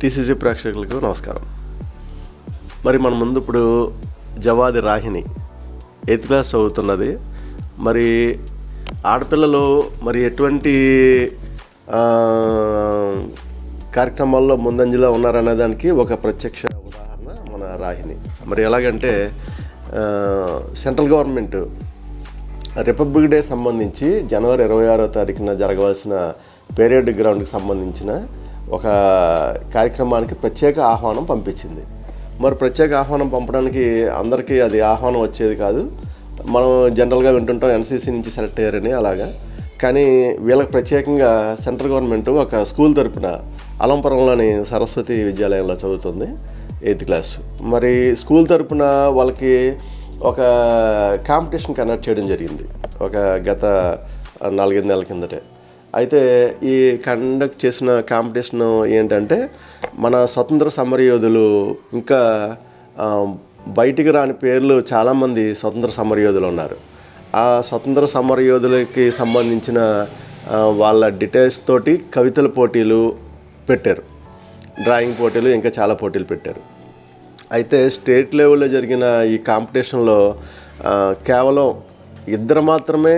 TCC ప్రేక్షకులకు నమస్కారం. మరి మన ముందు ఇప్పుడు జవాది రాహిణి ఎయిత్ క్లాస్ చదువుతున్నది. మరి ఆడపిల్లలు మరి ఎటువంటి కార్యక్రమాల్లో ముందంజలో ఉన్నారనే దానికి ఒక ప్రత్యక్ష ఉదాహరణ మన రాహిణి. మరి ఎలాగంటే సెంట్రల్ గవర్నమెంట్ రిపబ్లిక్ డే సంబంధించి జనవరి ఇరవై ఆరో తారీఖున జరగవలసిన పేరేడ్ గ్రౌండ్కి సంబంధించిన ఒక కార్యక్రమానికి ప్రత్యేక ఆహ్వానం పంపించింది. మరి ప్రత్యేక ఆహ్వానం పంపడానికి అందరికీ అది ఆహ్వానం వచ్చేది కాదు. మనం జనరల్గా వింటుంటాం ఎన్సీసీ నుంచి సెలెక్ట్ అయ్యారని అలాగా. కానీ వీళ్ళకి ప్రత్యేకంగా సెంట్రల్ గవర్నమెంట్ ఒక స్కూల్ తరపున అలంపురంలోని సరస్వతి విద్యాలయంలో చదువుతుంది ఎయిత్ క్లాస్. మరి స్కూల్ తరపున వాళ్ళకి ఒక కాంపిటీషన్ కండక్ట్ చేయడం జరిగింది. ఒక గత నాలుగైదు నెలల కిందటే. అయితే ఈ కండక్ట్ చేసిన కాంపిటీషన్ ఏంటంటే మన స్వతంత్ర సమరయోధులు ఇంకా బయటికి రాని పేర్లు చాలామంది స్వతంత్ర సమరయోధులు ఉన్నారు. ఆ స్వతంత్ర సమరయోధులకి సంబంధించిన వాళ్ళ డీటెయిల్స్ తోటి కవితల పోటీలు పెట్టారు. డ్రాయింగ్ పోటీలు ఇంకా చాలా పోటీలు పెట్టారు. అయితే స్టేట్ లెవెల్లో జరిగిన ఈ కాంపిటీషన్లో కేవలం ఇద్దరు మాత్రమే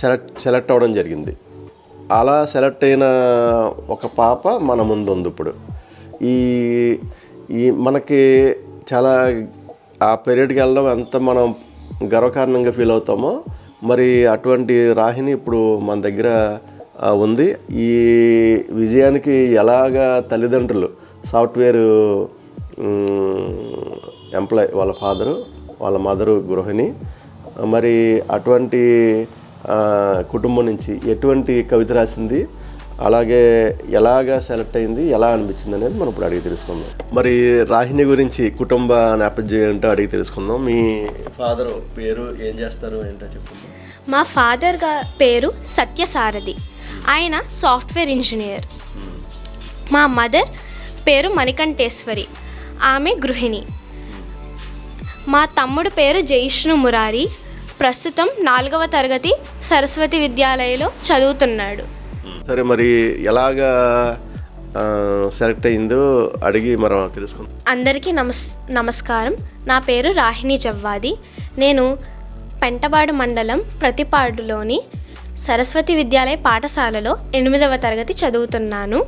సెలెక్ట్ సెలెక్ట్ అవ్వడం జరిగింది. అలా సెలెక్ట్ అయిన ఒక పాప మన ముందు ఉంది ఇప్పుడు. ఈ ఈ మనకి చాలా ఆ పీరియడ్కి వెళ్ళడం ఎంత మనం గర్వకారణంగా ఫీల్ అవుతామో మరి అటువంటి రాహిని ఇప్పుడు మన దగ్గర ఉంది. ఈ విజయానికి ఎలాగా తల్లిదండ్రులు సాఫ్ట్వేర్ ఎంప్లాయ్ వాళ్ళ ఫాదరు వాళ్ళ మదరు గృహిణి మరి అటువంటి కుటుంబం నుంచి ఎటువంటి కవిత రాసింది అలాగే ఎలాగా సెలెక్ట్ అయింది ఎలా అనిపించింది అనేది మనం ఇప్పుడు అడిగి తెలుసుకుందాం. మరి రాహిణి గురించి కుటుంబ నేపథ్యం ఏంటో అడిగి తెలుసుకుందాం. మీ ఫాదర్ పేరు ఏం చేస్తారు ఏంటో చెప్పండి. మా ఫాదర్గా పేరు సత్యసారథి. ఆయన సాఫ్ట్వేర్ ఇంజనీర్. మా మదర్ పేరు మణికంఠేశ్వరి. ఆమె గృహిణి. మా తమ్ముడు పేరు జయిష్ణు మురారి. ప్రస్తుతం నాలుగవ తరగతి సరస్వతి విద్యాలయలో చదువుతున్నాడు. సరే మరి ఎలాగా సెలెక్ట్ అయిందో అడిగి మనం తెలుసుకుందాం. అందరికీ నమస్ నమస్కారం. నా పేరు రాహిణి జవ్వాది. నేను పెంటబాడు మండలం ప్రతిపాడులోని సరస్వతి విద్యాలయ పాఠశాలలో ఎనిమిదవ తరగతి చదువుతున్నాను.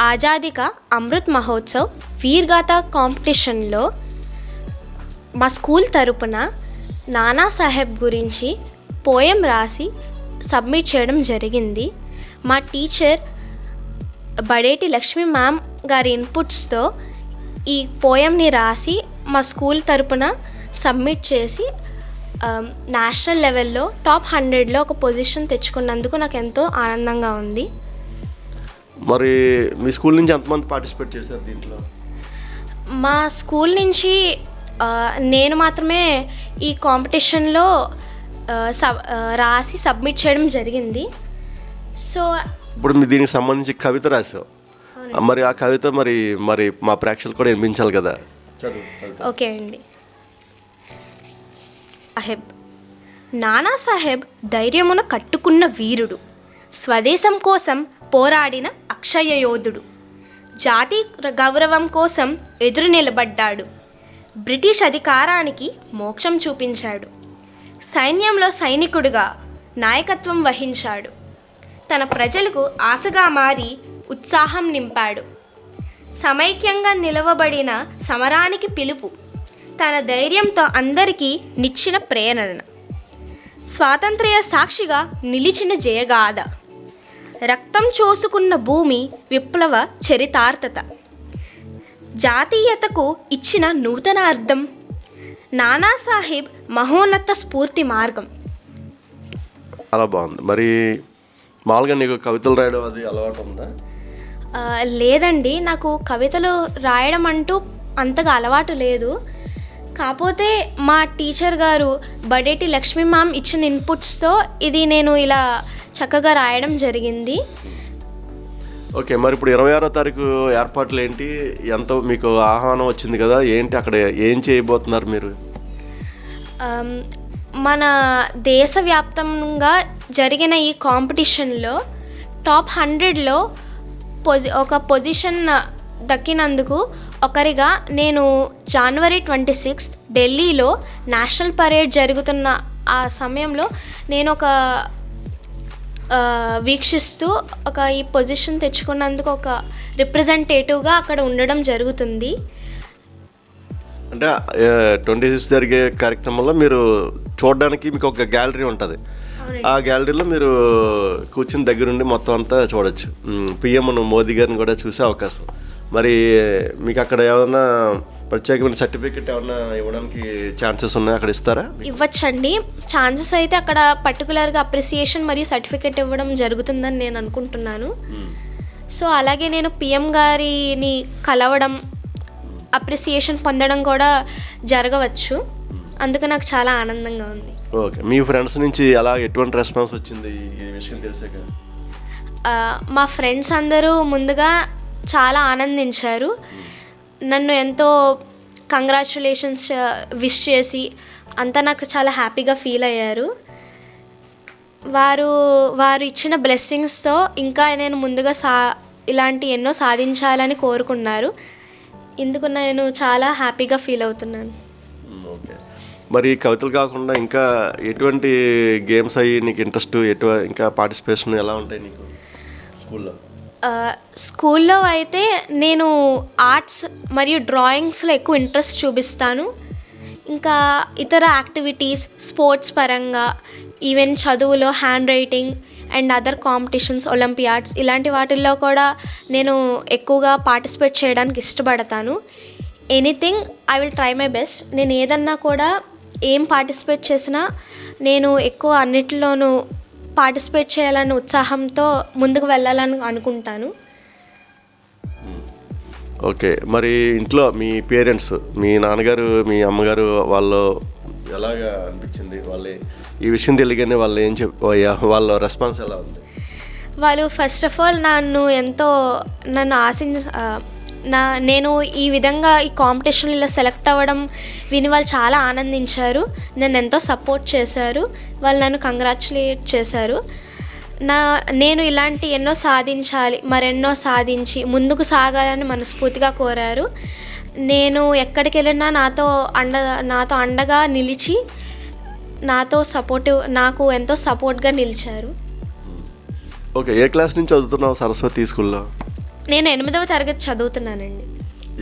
ఆజాదీ కా అమృత్ మహోత్సవ్ వీర్గాథ కాంపిటీషన్లో మా స్కూల్ తరపున నానా సాహెబ్ గురించి పోయం రాసి సబ్మిట్ చేయడం జరిగింది. మా టీచర్ బడేటి లక్ష్మి మ్యామ్ గారి ఇన్పుట్స్తో ఈ పోయంని రాసి మా స్కూల్ తరపున సబ్మిట్ చేసి నేషనల్ లెవెల్లో టాప్ హండ్రెడ్లో ఒక పొజిషన్ తెచ్చుకున్నందుకు నాకు ఎంతో ఆనందంగా ఉంది. మరి మీ స్కూల్ నుంచి ఎంతమంది పార్టిసిపేట్ చేశారు దీంట్లో? మా స్కూల్ నుంచి నేను మాత్రమే ఈ కాంపిటీషన్లో సబ్ రాసి సబ్మిట్ చేయడం జరిగింది. సో ఇప్పుడు మీ దీనికి సంబంధించి కవిత రాసావు. మరి ఆ కవిత మరి మరి మా ప్రేక్షకులు కూడా వినిపించాలి కదా. ఓకే అండి. సాహెబ్ నానా సాహెబ్ ధైర్యమున కట్టుకున్న వీరుడు స్వదేశం కోసం పోరాడిన అక్షయ యోధుడు జాతి గౌరవం కోసం ఎదురు నిలబడ్డాడు. బ్రిటిష్ అధికారానికి మోక్షం చూపించాడు. సైన్యంలో సైనికుడిగా నాయకత్వం వహించాడు. తన ప్రజలకు ఆశగా మారి ఉత్సాహం నింపాడు. సమైక్యంగా నిలవబడిన సమరానికి పిలుపు తన ధైర్యంతో అందరికీ నిచ్చిన ప్రేరణ స్వాతంత్ర్య సాక్షిగా నిలిచిన జయగాథ. రక్తం చూసుకున్న భూమి విప్లవ చరితార్థత. జాతీయతకు ఇచ్చిన నూతన అర్థం నానాసాహెబ్ మహోన్నత స్ఫూర్తి మార్గం. చాలా బాగుంది. మరి మామూలుగా నీకు కవితలు రాయడం అది అలవాటు ఉందా? లేదండి. నాకు కవితలు రాయడం అంటూ అంతగా అలవాటు లేదు. కాకపోతే మా టీచర్ గారు బడేటి లక్ష్మీ మ్యామ్ ఇచ్చిన ఇన్పుట్స్తో ఇది నేను ఇలా చక్కగా రాయడం జరిగింది. ఓకే మరి ఇప్పుడు ఇరవై ఆరో తారీఖు ఏర్పాట్లు ఏంటి ఎంత మీకు ఆహ్వానం వచ్చింది కదా? ఏంటి అక్కడ ఏం చేయబోతున్నారు మీరు? మన దేశవ్యాప్తంగా జరిగిన ఈ కాంపిటీషన్లో టాప్ హండ్రెడ్లో పొజి ఒక పొజిషన్ దక్కినందుకు ఒకరిగా నేను జనవరి ట్వంటీ సిక్స్త్ ఢిల్లీలో నేషనల్ పరేడ్ జరుగుతున్న ఆ సమయంలో నేను ఒక వీక్షిస్తూ ఒక ఈ పొజిషన్ తెచ్చుకున్నందుకు ఒక రిప్రజెంటేటివ్గా అక్కడ ఉండడం జరుగుతుంది. అంటే ట్వంటీ సిక్స్ జరిగే కార్యక్రమంలో మీరు చూడడానికి మీకు ఒక గ్యాలరీ ఉంటుంది. ఆ గ్యాలరీలో మీరు కూర్చుని దగ్గరుండి మొత్తం అంతా చూడొచ్చు. పిఎం మోదీ గారిని కూడా చూసే అవకాశం. మరి మీకు అక్కడ ఏమైనా ప్రత్యేకమైన సర్టిఫికెట్ ఏమైనా ఇవ్వడానికి ఛాన్సెస్ ఉన్నాయా? అక్కడ ఇస్తారా? ఇవ్వచ్చండి. ఛాన్సెస్ అయితే అక్కడ పర్టికులర్గా అప్రిసియేషన్ మరియు సర్టిఫికెట్ ఇవ్వడం జరుగుతుందని నేను అనుకుంటున్నాను. సో అలాగే నేను పిఎం గారిని కలవడం అప్రిసియేషన్ పొందడం కూడా జరగవచ్చు. అందుకు నాకు చాలా ఆనందంగా ఉంది. ఓకే. మీ ఫ్రెండ్స్ నుంచి అలా ఎటువంటి రెస్పాన్స్ వచ్చింది? ఈ విషయం తెలిసాక. మా ఫ్రెండ్స్ అందరూ ముందుగా చాలా ఆనందించారు. నన్ను ఎంతో కంగ్రాచులేషన్స్ విష్ uh, చేసి అంతా నాకు చాలా హ్యాపీగా ఫీల్ అయ్యారు. వారు వారు ఇచ్చిన బ్లెస్సింగ్స్తో ఇంకా నేను ముందుగా సా ఇలాంటి ఎన్నో సాధించాలని కోరుకున్నారు. ఇందుకు నేను చాలా హ్యాపీగా ఫీల్ అవుతున్నాను. మరి కవితలు కాకుండా ఇంకా ఎటువంటి గేమ్స్ అయ్యి నీకు ఇంట్రెస్ట్ ఎటు ఇంకా పార్టిసిపేషన్ ఎలా ఉంటాయి నీకు స్కూల్లో? స్కూల్లో అయితే నేను ఆర్ట్స్ మరియు డ్రాయింగ్స్లో ఎక్కువ ఇంట్రెస్ట్ చూపిస్తాను. ఇంకా ఇతర యాక్టివిటీస్ స్పోర్ట్స్ పరంగా ఈవెన్ చదువులో hand writing and other competitions olympiads ఇలాంటి వాటిల్లో కూడా నేను ఎక్కువగా పార్టిసిపేట్ చేయడానికి ఇష్టపడతాను. Anything I will try my best. నేను ఏదన్నా కూడా ఏం పార్టిసిపేట్ చేసినా నేను ఎక్కువ అన్నిటిలోనూ పార్టిసిపేట్ చేయాలన్న ఉత్సాహంతో ముందుకు వెళ్ళాలని అనుకుంటాను. ఓకే మరి ఇంట్లో మీ పేరెంట్స్ మీ నాన్నగారు మీ అమ్మగారు వాళ్ళు ఎలాగా అనిపించింది? వాళ్ళు ఈ విషయం తెలియగానే వాళ్ళు ఏం చెప్ వాళ్ళ రెస్పాన్స్ ఎలా ఉంది? వాళ్ళు ఫస్ట్ ఆఫ్ ఆల్ నన్ను ఎంతో నన్ను ఆశించ నా నేను ఈ విధంగా ఈ కాంపిటీషన్లో సెలెక్ట్ అవ్వడం విని వాళ్ళు చాలా ఆనందించారు. నన్ను ఎంతో సపోర్ట్ చేశారు. వాళ్ళు నన్ను కంగ్రాచులేట్ చేశారు. నా నేను ఇలాంటి ఎన్నో సాధించాలి మరెన్నో సాధించి ముందుకు సాగాలని మనస్ఫూర్తిగా కోరారు. నేను ఎక్కడికి వెళ్ళినా నాతో అండ నాతో అండగా నిలిచి నాతో సపోర్టివ్ నాకు ఎంతో సపోర్ట్గా నిలిచారు. ఓకే ఏ క్లాస్ నుంచి చదువుతున్నావు సరస్వతి స్కూల్లో నేను ఎనిమిదవ తరగతి చదువుతున్నానండి.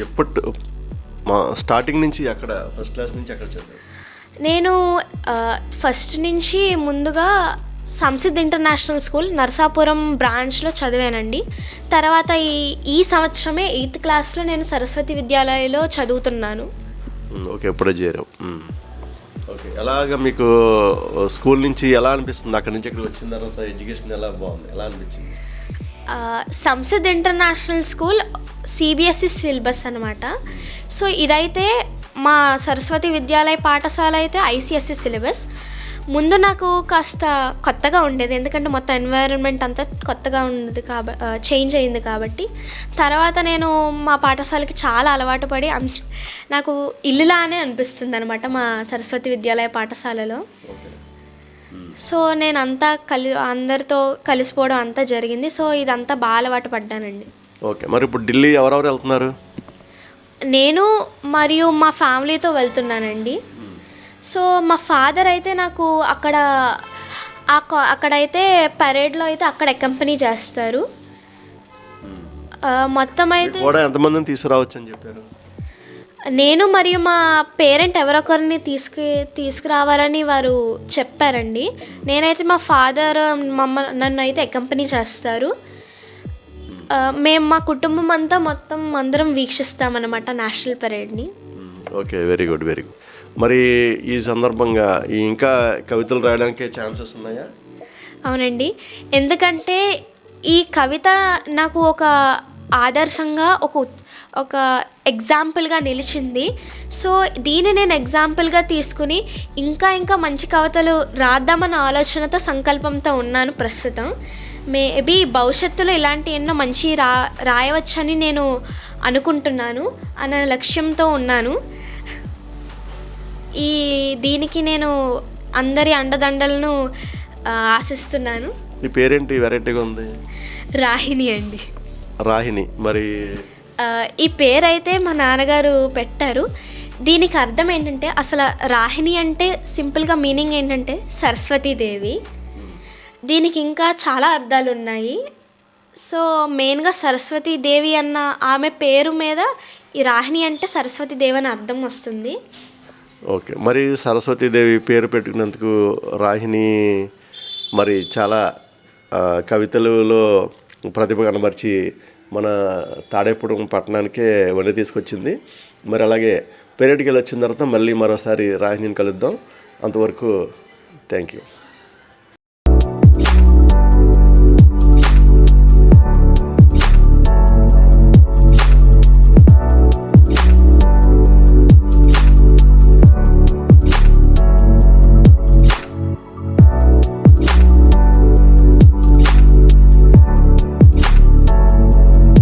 ఎప్పటి మా స్టార్టింగ్ నుంచి అక్కడ ఫస్ట్ క్లాస్ నుంచి అక్కడ చదివావు? నేను ఫస్ట్ నుంచి ముందుగా సంసిద్ ఇంటర్నేషనల్ స్కూల్ నరసాపురం బ్రాంచ్లో చదివానండి. తర్వాత ఈ ఈ సంవత్సరమే ఎయిత్ క్లాస్లో నేను సరస్వతి విద్యాలయంలో చదువుతున్నాను. ఓకే ఎప్పుడే చేరావు. ఓకే ఎలాగ మీకు స్కూల్ నుంచి ఎలా అనిపిస్తుంది? అక్కడ నుంచి ఇక్కడ వచ్చిన తర్వాత ఎడ్యుకేషన్ ఎలా బాగుంది? ఎలా అనిపించింది? Sansad international school CBSE syllabus అనమాట సో ఇదైతే మా సరస్వతి విద్యాలయ పాఠశాల అయితే ఐసిఎస్సి సిలబస్. ముందు నాకు కాస్త కొత్తగా ఉండేది. ఎందుకంటే మొత్తం ఎన్వైరన్మెంట్ అంతా కొత్తగా ఉండేది కాబ చేంజ్ అయింది కాబట్టి. తర్వాత నేను మా పాఠశాలకి చాలా అలవాటు పడి నాకు ఇల్లులానే అనిపిస్తుంది అనమాట మా సరస్వతి విద్యాలయ పాఠశాలలో. సో నేను అంతా కలి అందరితో కలిసిపోవడం అంతా జరిగింది. సో ఇదంతా బాగా అలవాటు పడ్డానండి. ఓకే. మరి ఇప్పుడు ఢిల్లీ ఎవరెవరు వెళ్తున్నారు? నేను మరియు మా ఫ్యామిలీతో వెళ్తున్నానండి. సో మా ఫాదర్ అయితే నాకు అక్కడ అక్కడైతే పరేడ్లో అయితే అక్కడ కంపెనీ చేస్తారు. మొత్తం అయితే కూడా ఎంతమందిని తీసుకురావచ్చు అని చెప్పారు? నేను మరియు మా పేరెంట్ ఎవరొకరిని తీసుకు తీసుకురావాలని వారు చెప్పారండి. నేనైతే మా ఫాదర్ మమ్మ నన్ను అయితే కంపెనీ చేస్తారు. మేము మా కుటుంబం అంతా మొత్తం అందరం వీక్షిస్తామన్నమాట నేషనల్ పరేడ్ని. Okay very good very good. మరి ఈ సందర్భంగా ఇంకా కవితలు రాయడానికి ఛాన్సెస్ ఉన్నాయా? అవునండి. ఎందుకంటే ఈ కవిత నాకు ఒక ఆదర్శంగా ఒక ఒక ఎగ్జాంపుల్గా నిలిచింది. సో దీన్ని నేను ఎగ్జాంపుల్గా తీసుకుని ఇంకా ఇంకా మంచి కవితలు రాద్దామన్న ఆలోచనతో సంకల్పంతో ఉన్నాను ప్రస్తుతం. మేబీ భవిష్యత్తులో ఇలాంటి ఎన్నో మంచి రా రాయవచ్చని నేను అనుకుంటున్నాను అన్న లక్ష్యంతో ఉన్నాను. ఈ దీనికి నేను అందరి అండదండలను ఆశిస్తున్నాను. నీ పేరేంటి? వెరైటీగా ఉంది. రాహిణి అండి. రాహిణి మరి ఈ పేరు అయితే మా నాన్నగారు పెట్టారు. దీనికి అర్థం ఏంటంటే అసలు రాహిణి అంటే సింపుల్గా మీనింగ్ ఏంటంటే సరస్వతీదేవి. దీనికి ఇంకా చాలా అర్థాలు ఉన్నాయి. సో మెయిన్గా సరస్వతీదేవి అన్న ఆమె పేరు మీద ఈ రాహిణి అంటే సరస్వతీదేవి అని అర్థం వస్తుంది. ఓకే. మరి సరస్వతీదేవి పేరు పెట్టుకున్నందుకు రాహిణి మరి చాలా కవితలలో ప్రతిభ కనబరిచి మన తాడేపురం పట్టణానికే వండి తీసుకొచ్చింది. మరి అలాగే పర్యటనకి వచ్చిన తర్వాత మళ్ళీ మరోసారి రాహిణిని కలుద్దాం. అంతవరకు థ్యాంక్ యూ